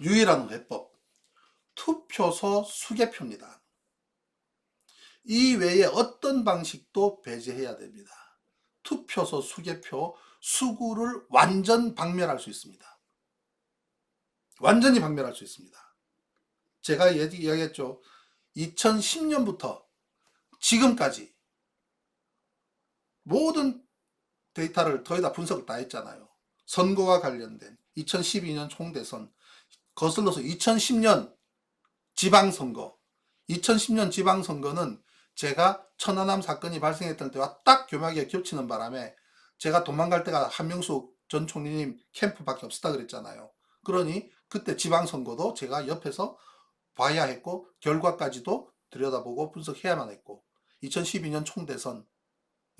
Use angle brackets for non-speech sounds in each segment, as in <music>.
유일한 회법. 투표소 수개표입니다. 이 외에 어떤 방식도 배제해야 됩니다. 투표소 수개표 수구를 완전 박멸할 수 있습니다. 완전히 박멸할 수 있습니다. 제가 이야기했죠. 2010년부터 지금까지 모든 데이터를 거의 다 분석을 다 했잖아요. 선거와 관련된 2012년 총대선, 거슬러서 2010년 지방선거, 2010년 지방선거는 제가 천안함 사건이 발생했던 때와 딱 교묘하게 겹치는 바람에 제가 도망갈 때가 한명숙 전 총리님 캠프밖에 없었다 그랬잖아요. 그러니 그때 지방선거도 제가 옆에서 봐야 했고 결과까지도 들여다보고 분석해야만 했고 2012년 총대선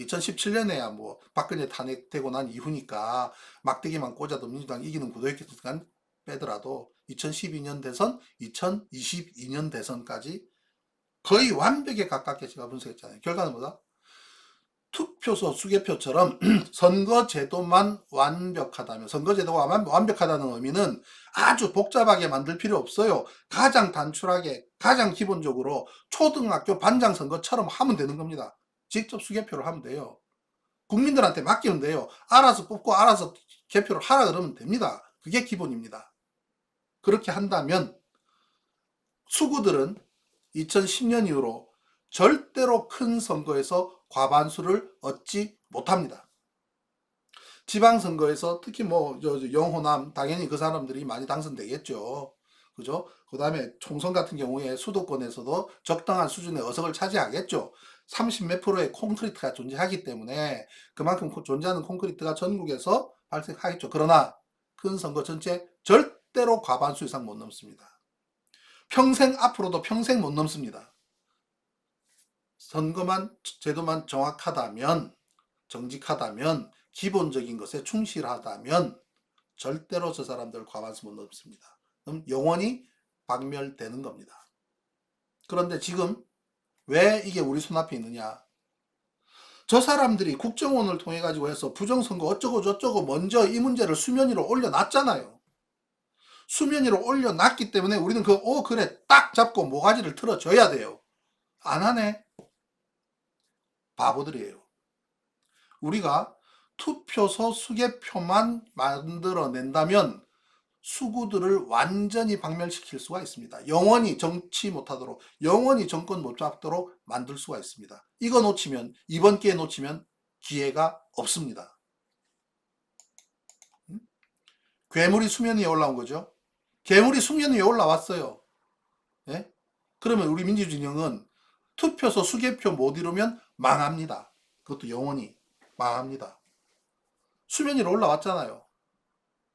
2017년에야 뭐 박근혜 탄핵되고 난 이후니까 막대기만 꽂아도 민주당 이기는 구도였겠지만 빼더라도 2012년 대선, 2022년 대선까지 거의 완벽에 가깝게 제가 분석했잖아요. 결과는 뭐다? 투표소 수개표처럼 <clears throat> 선거제도만 완벽하다면 선거제도가 완- 완벽하다는 의미는 아주 복잡하게 만들 필요 없어요. 가장 단출하게 가장 기본적으로 초등학교 반장 선거처럼 하면 되는 겁니다. 직접 수개표를 하면 돼요. 국민들한테 맡기면 돼요. 알아서 뽑고 알아서 개표를 하라 그러면 됩니다. 그게 기본입니다. 그렇게 한다면 수구들은 2010년 이후로 절대로 큰 선거에서 과반수를 얻지 못합니다. 지방선거에서 특히 뭐 영호남 당연히 그 사람들이 많이 당선되겠죠. 그죠? 그 다음에 총선 같은 경우에 수도권에서도 적당한 수준의 의석을 차지하겠죠. 30몇 프로의 콘크리트가 존재하기 때문에 그만큼 코- 존재하는 콘크리트가 전국에서 발생하겠죠. 그러나 큰 선거 전체 절 대로 과반수 이상 못 넘습니다. 평생 앞으로도 평생 못 넘습니다. 선거만 제도만 정확하다면 정직하다면 기본적인 것에 충실하다면 절대로 저 사람들 과반수 못 넘습니다. 그럼 영원히 박멸되는 겁니다. 그런데 지금 왜 이게 우리 손앞에 있느냐? 저 사람들이 국정원을 통해 가지고 해서 부정선거 어쩌고 저쩌고 먼저 이 문제를 수면 위로 올려놨잖아요. 수면 위로 올려놨기 때문에 우리는 그, 어, 그래, 딱 잡고 모가지를 틀어줘야 돼요. 안 하네. 바보들이에요. 우리가 투표소 수개표만 만들어낸다면 수구들을 완전히 박멸시킬 수가 있습니다. 영원히 정치 못하도록, 영원히 정권 못 잡도록 만들 수가 있습니다. 이거 놓치면, 이번 기회 놓치면 기회가 없습니다. 음? 괴물이 수면 위에 올라온 거죠. 괴물이 수면 위에 올라왔어요. 예? 그러면 우리 민주진영은 투표소 수개표 못 이루면 망합니다. 그것도 영원히 망합니다. 수면 위로 올라왔잖아요.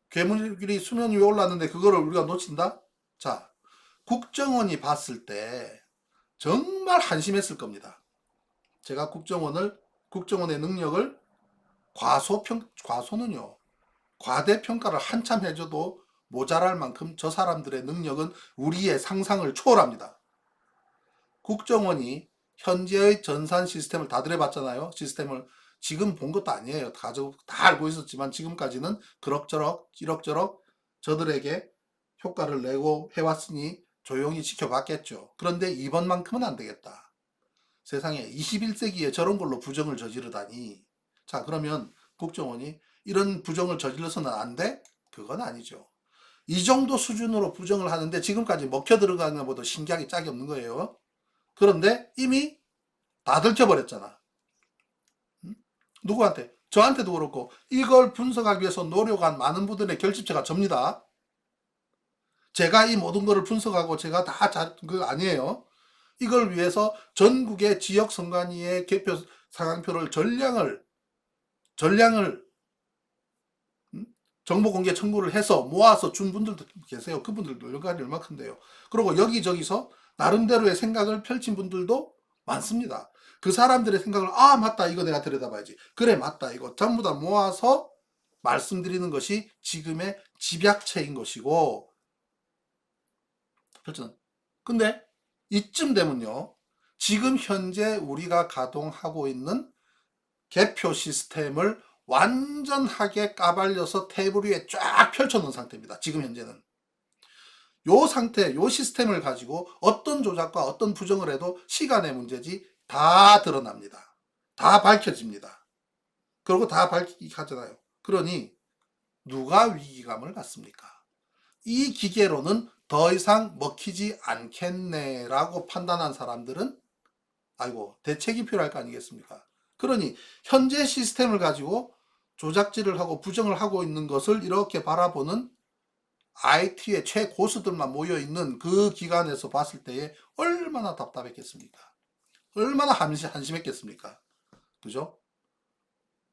괴물이 수면 위에 올랐는데 그거를 우리가 놓친다? 자, 국정원이 봤을 때 정말 한심했을 겁니다. 제가 국정원을 국정원의 능력을 과소평 과소는요. 과대평가를 한참 해줘도 모자랄 만큼 저 사람들의 능력은 우리의 상상을 초월합니다. 국정원이 현재의 전산 시스템을 다 들여봤잖아요. 시스템을 지금 본 것도 아니에요. 가지고 다 알고 있었지만 지금까지는 그럭저럭 이럭저럭 저들에게 효과를 내고 해왔으니 조용히 지켜봤겠죠. 그런데 이번만큼은 안 되겠다. 세상에 21세기에 저런 걸로 부정을 저지르다니. 자, 그러면 국정원이 이런 부정을 저질러서는 안 돼? 그건 아니죠. 이 정도 수준으로 부정을 하는데 지금까지 먹혀 들어가는 것보다 신기하게 짝이 없는 거예요. 그런데 이미 다 들켜버렸잖아. 음? 누구한테? 저한테도 그렇고 이걸 분석하기 위해서 노력한 많은 분들의 결집체가 접니다. 제가 이 모든 거를 분석하고 제가 다 잘, 그거 아니에요. 이걸 위해서 전국의 지역 선관위의 개표 상황표를 전량을, 전량을, 음? 정보 공개 청구를 해서 모아서 준 분들도 계세요. 그분들도 연관이 얼마큰데요. 그리고 여기저기서 나름대로의 생각을 펼친 분들도 많습니다. 그 사람들의 생각을 아 맞다 이거 내가 들여다봐야지 그래 맞다 이거 전부 다 모아서 말씀드리는 것이 지금의 집약체인 것이고 그렇죠. 근데 이쯤 되면요 지금 현재 우리가 가동하고 있는 개표 시스템을 완전하게 까발려서 테이블 위에 쫙 펼쳐놓은 상태입니다. 지금 현재는 요 상태, 요 시스템을 가지고 어떤 조작과 어떤 부정을 해도 시간의 문제지 다 드러납니다. 다 밝혀집니다. 그리고 다 밝히잖아요. 그러니 누가 위기감을 갖습니까? 이 기계로는 더 이상 먹히지 않겠네라고 판단한 사람들은 아이고 대책이 필요할 거 아니겠습니까? 그러니 현재 시스템을 가지고 조작질을 하고 부정을 하고 있는 것을 이렇게 바라보는 IT의 최고수들만 모여 있는 그 기관에서 봤을 때에 얼마나 답답했겠습니까? 얼마나 한심, 한심했겠습니까? 그죠?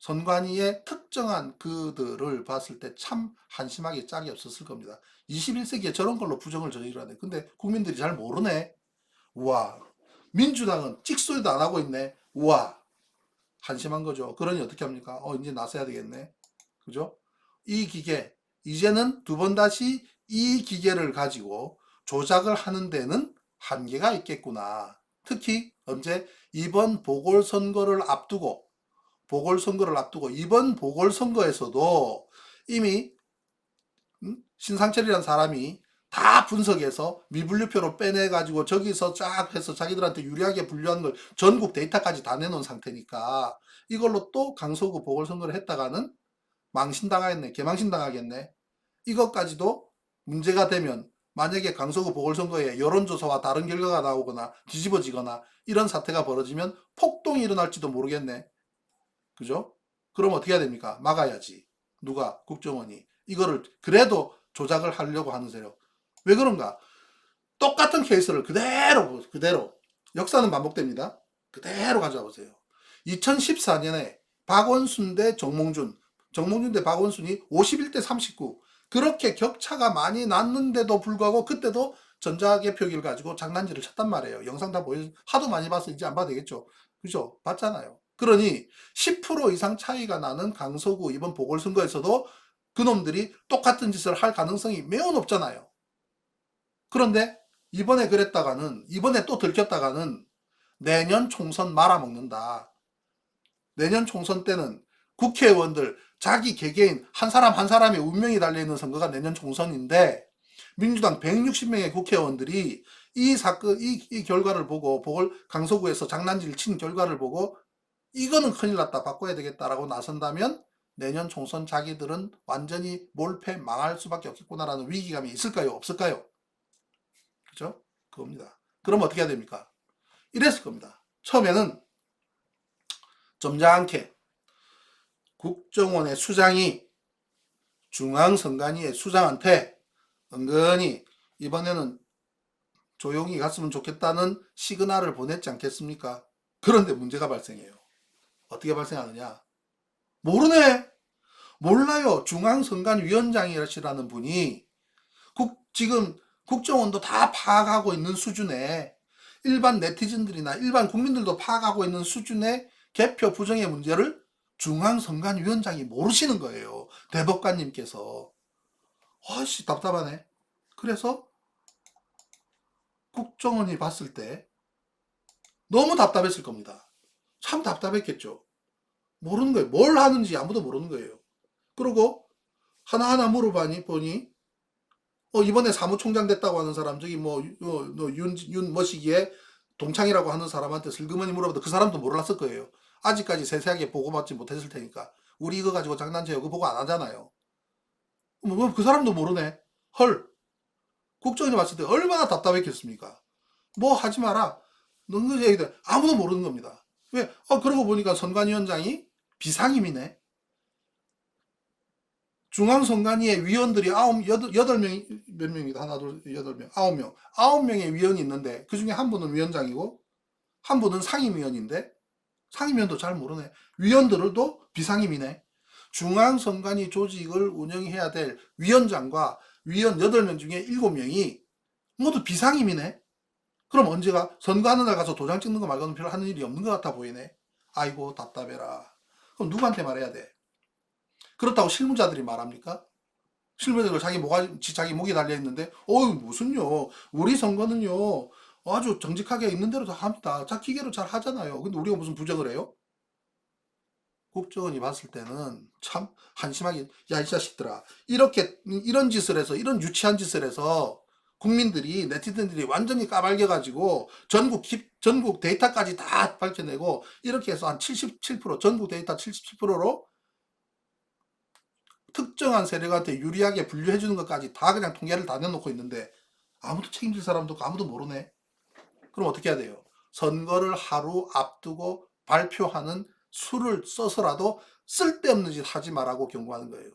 선관위의 특정한 그들을 봤을 때 참 한심하게 짝이 없었을 겁니다. 21세기에 저런 걸로 부정을 저지르네. 근데 국민들이 잘 모르네. 우와. 민주당은 찍소리도 안 하고 있네. 우와. 한심한 거죠. 그러니 어떻게 합니까? 어, 이제 나서야 되겠네. 그죠? 이 기계, 이제는 두 번 다시 이 기계를 가지고 조작을 하는 데는 한계가 있겠구나. 특히 언제 이번 보궐선거를 앞두고 보궐선거를 앞두고 이번 보궐선거에서도 이미 음? 신상철이라는 사람이 다 분석해서 미분류표로 빼내가지고 저기서 쫙 해서 자기들한테 유리하게 분류한 걸 전국 데이터까지 다 내놓은 상태니까 이걸로 또 강서구 보궐선거를 했다가는 망신당하겠네, 개망신당하겠네. 이것까지도 문제가 되면 만약에 강서구 보궐선거에 여론조사와 다른 결과가 나오거나 뒤집어지거나 이런 사태가 벌어지면 폭동이 일어날지도 모르겠네. 그죠? 그럼 어떻게 해야 됩니까? 막아야지. 누가? 국정원이. 이거를 그래도 조작을 하려고 하는 세력. 왜 그런가? 똑같은 케이스를 그대로, 그대로. 역사는 반복됩니다. 그대로 가져와 보세요. 2014년에 박원순 대 정몽준, 정몽준 대 박원순이 51대 39. 그렇게 격차가 많이 났는데도 불구하고 그때도 전자개표기를 가지고 장난질을 쳤단 말이에요. 영상 다 보여, 하도 많이 봐서 이제 안 봐도 되겠죠. 그죠? 봤잖아요. 그러니 10% 이상 차이가 나는 강서구 이번 보궐선거에서도 그놈들이 똑같은 짓을 할 가능성이 매우 높잖아요. 그런데 이번에 그랬다가는 이번에 또 들켰다가는 내년 총선 말아먹는다. 내년 총선 때는 국회의원들 자기 개개인 한 사람 한 사람의 운명이 달려있는 선거가 내년 총선인데 민주당 160명의 국회의원들이 이 사건, 이, 이 결과를 보고 보궐 강서구에서 장난질 친 결과를 보고 이거는 큰일 났다 바꿔야 되겠다라고 나선다면 내년 총선 자기들은 완전히 몰패 망할 수밖에 없겠구나라는 위기감이 있을까요 없을까요 그죠 그겁니다 그럼 어떻게 해야 됩니까 이랬을 겁니다 처음에는 점잖게 국정원의 수장이 중앙선관위의 수장한테 은근히 이번에는 조용히 갔으면 좋겠다는 시그널을 보냈지 않겠습니까? 그런데 문제가 발생해요. 어떻게 발생하느냐? 모르네. 몰라요. 중앙선관위원장이라는 분이 국, 지금 국정원도 다 파악하고 있는 수준에 일반 네티즌들이나 일반 국민들도 파악하고 있는 수준의 개표 부정의 문제를 중앙선관위원장이 모르시는 거예요. 대법관님께서. 아씨 답답하네. 그래서 국정원이 봤을 때 너무 답답했을 겁니다. 참 답답했겠죠. 모르는 거예요. 뭘 하는지 아무도 모르는 거예요. 그리고 하나하나 물어보니 보니 어, 이번에 사무총장 됐다고 하는 사람 저기 뭐윤윤 머시기에 동창이라고 하는 사람한테 슬그머니 물어봐도 그 사람도 몰랐을 거예요. 아직까지 세세하게 보고받지 못했을 테니까 우리 이거 가지고 장난쳐요. 그 보고 안 하잖아요. 뭐 그 사람도 모르네. 헐. 국정원이 봤을 때 얼마나 답답했겠습니까? 뭐 하지 마라. 너그 얘기들 아무도 모르는 겁니다. 왜? 어, 그러고 보니까 선관위원장이 비상임이네. 중앙선관위의 위원들이 아홉, 여덟, 여덟 명, 몇 명이다? 하나, 둘, 여덟 명, 아홉 명. 아홉 명의 위원이 있는데, 그 중에 한 분은 위원장이고, 한 분은 상임위원인데, 상임위원도 잘 모르네. 위원들도 비상임이네. 중앙선관위 조직을 운영해야 될 위원장과 위원 8명 중에 7명이 모두 비상임이네. 그럼 언제가 선거하는 날 가서 도장 찍는 거 말고는 별로 하는 일이 없는 것 같아 보이네. 아이고 답답해라. 그럼 누구한테 말해야 돼? 그렇다고 실무자들이 말합니까? 실무자들 자기 목가 자기 목이 달려 있는데, 어유 무슨요? 우리 선거는요 아주 정직하게 있는 대로 다 합니다. 자 기계로 잘 하잖아요. 근데 우리가 무슨 부정을 해요? 국정원이 봤을 때는 참 한심하게 야 이 자식들아 이렇게 이런 짓을 해서 이런 유치한 짓을 해서 국민들이 네티즌들이 완전히 까발겨가지고 전국 기- 전국 데이터까지 다 밝혀내고 이렇게 해서 한 77% 전국 데이터 77%로 특정한 세력한테 유리하게 분류해 주는 것까지 다 그냥 통계를 다 내놓고 있는데 아무도 책임질 사람도 아무도 모르네. 그럼 어떻게 해야 돼요? 선거를 하루 앞두고 발표하는 수를 써서라도 쓸데없는 짓 하지 말라고 경고하는 거예요.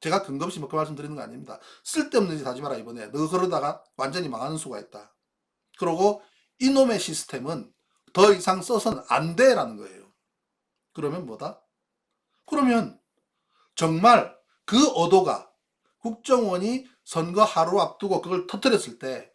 제가 근거 없이 뭐그 말씀 드리는 거 아닙니다. 쓸데없는 짓 하지 마라 이번에. 너 그러다가 완전히 망하는 수가 있다. 그러고 이놈의 시스템은 더 이상 써서는 안 돼라는 거예요. 그러면 뭐다? 그러면 정말 그 의도가 국정원이 선거 하루 앞두고 그걸 터뜨렸을 때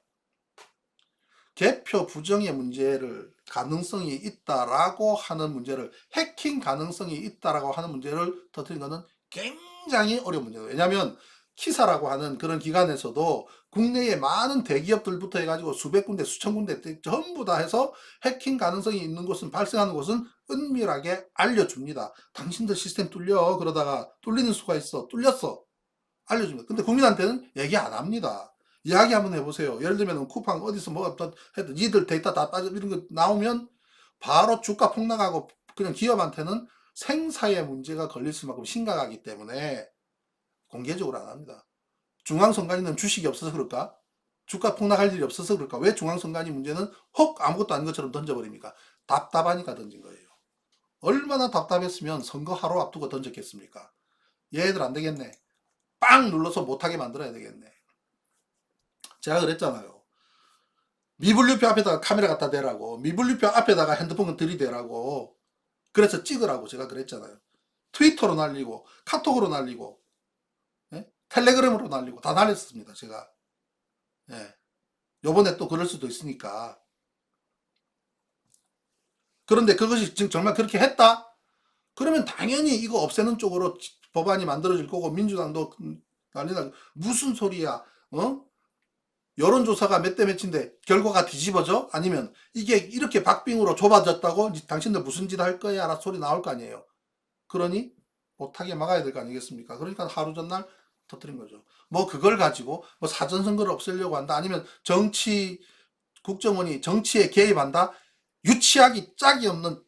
개표 부정의 문제를 가능성이 있다라고 하는 문제를 해킹 가능성이 있다라고 하는 문제를 터뜨린 것은 굉장히 어려운 문제예요. 왜냐하면 키사라고 하는 그런 기관에서도 국내의 많은 대기업들부터 해가지고 수백 군데, 수천 군데 전부 다 해서 해킹 가능성이 있는 곳은 발생하는 곳은 은밀하게 알려줍니다. 당신들 시스템 뚫려 그러다가 뚫리는 수가 있어, 뚫렸어 알려줍니다. 근데 국민한테는 얘기 안 합니다. 이야기 한번 해보세요. 예를 들면 쿠팡 어디서 뭐가 또 해도 니들 데이터 다 빠져 이런 거 나오면 바로 주가 폭락하고 그냥 기업한테는 생사의 문제가 걸릴 수만큼 심각하기 때문에 공개적으로 안 합니다. 중앙선관위는 주식이 없어서 그럴까? 주가 폭락할 일이 없어서 그럴까? 왜 중앙선관위 문제는 혹 아무것도 아닌 것처럼 던져버립니까? 답답하니까 던진 거예요. 얼마나 답답했으면 선거 하루 앞두고 던졌겠습니까? 얘들 안 되겠네. 빵 눌러서 못하게 만들어야 되겠네. 제가 그랬잖아요. 미분류표 앞에다가 카메라 갖다 대라고, 미분류표 앞에다가 핸드폰 들이대라고, 그래서 찍으라고 제가 그랬잖아요. 트위터로 날리고, 카톡으로 날리고, 예? 텔레그램으로 날리고, 다 날렸습니다, 제가. 예. 요번에 또 그럴 수도 있으니까. 그런데 그것이 지금 정말 그렇게 했다? 그러면 당연히 이거 없애는 쪽으로 법안이 만들어질 거고, 민주당도 난리나, 무슨 소리야, 어? 여론조사가 몇 대 몇인데 결과가 뒤집어져? 아니면 이게 이렇게 박빙으로 좁아졌다고 니- 당신들 무슨 짓 할 거야? 라는 소리 나올 거 아니에요. 그러니 못하게 막아야 될 거 아니겠습니까? 그러니까 하루 전날 터뜨린 거죠. 뭐 그걸 가지고 뭐 사전 선거를 없애려고 한다? 아니면 정치 국정원이 정치에 개입한다? 유치하기 짝이 없는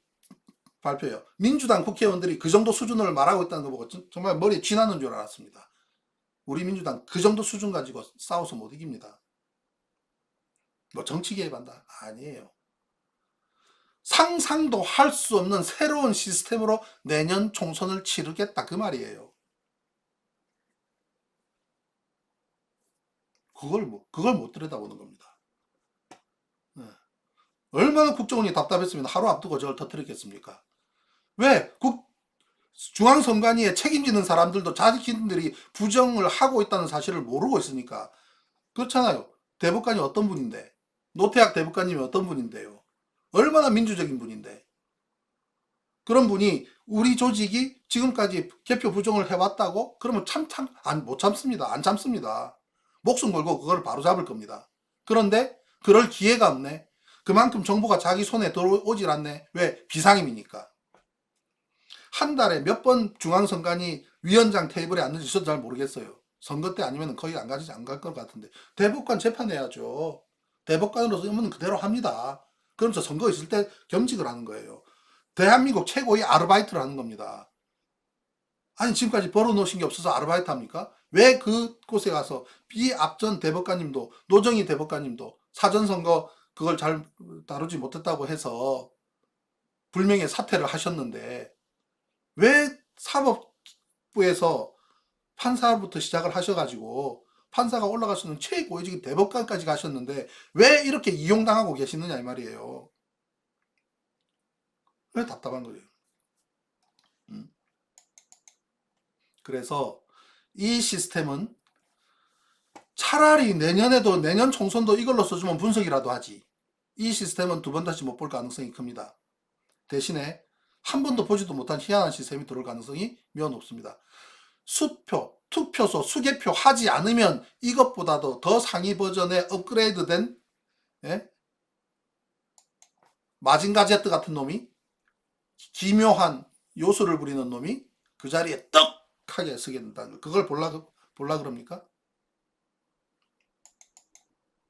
발표예요. 민주당 국회의원들이 그 정도 수준을 말하고 있다는 거 보고 전- 정말 머리에 쥐나는 줄 알았습니다. 우리 민주당 그 정도 수준 가지고 싸워서 못 이깁니다. 뭐 정치 개입한다? 아니에요. 상상도 할 수 없는 새로운 시스템으로 내년 총선을 치르겠다 그 말이에요. 그걸 뭐 그걸 못 들여다보는 겁니다. 네. 얼마나 국정원이 답답했으면 하루 앞두고 저걸 터뜨리겠습니까? 왜 국, 중앙선관위에 책임지는 사람들도 자기들이 부정을 하고 있다는 사실을 모르고 있으니까 그렇잖아요. 대법관이 어떤 분인데 노태학 대법관님이 어떤 분인데요. 얼마나 민주적인 분인데 그런 분이 우리 조직이 지금까지 개표 부정을 해왔다고 그러면 참 참 안 못 참습니다. 안 참습니다. 목숨 걸고 그걸 바로 잡을 겁니다. 그런데 그럴 기회가 없네. 그만큼 정보가 자기 손에 들어오질 않네. 왜? 비상임이니까. 한 달에 몇 번 중앙선관위 위원장 테이블에 앉는지 저도 잘 모르겠어요. 선거 때 아니면 거의 안 가지 안 갈 것 같은데 대법관 재판해야죠. 대법관으로서 의무는 그대로 합니다. 그럼 저 선거 있을 때 겸직을 하는 거예요. 대한민국 최고의 아르바이트를 하는 겁니다. 아니 지금까지 벌어놓으신 게 없어서 아르바이트 합니까? 왜 그곳에 가서 비압전 대법관님도 노정희 대법관님도 사전선거 그걸 잘 다루지 못했다고 해서 불명예 사퇴를 하셨는데 왜 사법부에서 판사부터 시작을 하셔가지고 판사가 올라갈 수 있는 최고위직 대법관까지 가셨는데 왜 이렇게 이용당하고 계시느냐 이 말이에요. 왜 답답한 거예요. 음. 그래서 이 시스템은 차라리 내년에도 내년 총선도 이걸로 써주면 분석이라도 하지. 이 시스템은 두 번 다시 못 볼 가능성이 큽니다. 대신에 한 번도 보지도 못한 희한한 시스템이 들어올 가능성이 매우 높습니다. 수표, 투표소, 수개표 하지 않으면 이것보다도 더 상위 버전의 업그레이드된 예? 마징가제트 같은 놈이 기묘한 요소를 부리는 놈이 그 자리에 떡 하게 서게 된다는 거. 그걸 볼라 볼라 그럽니까?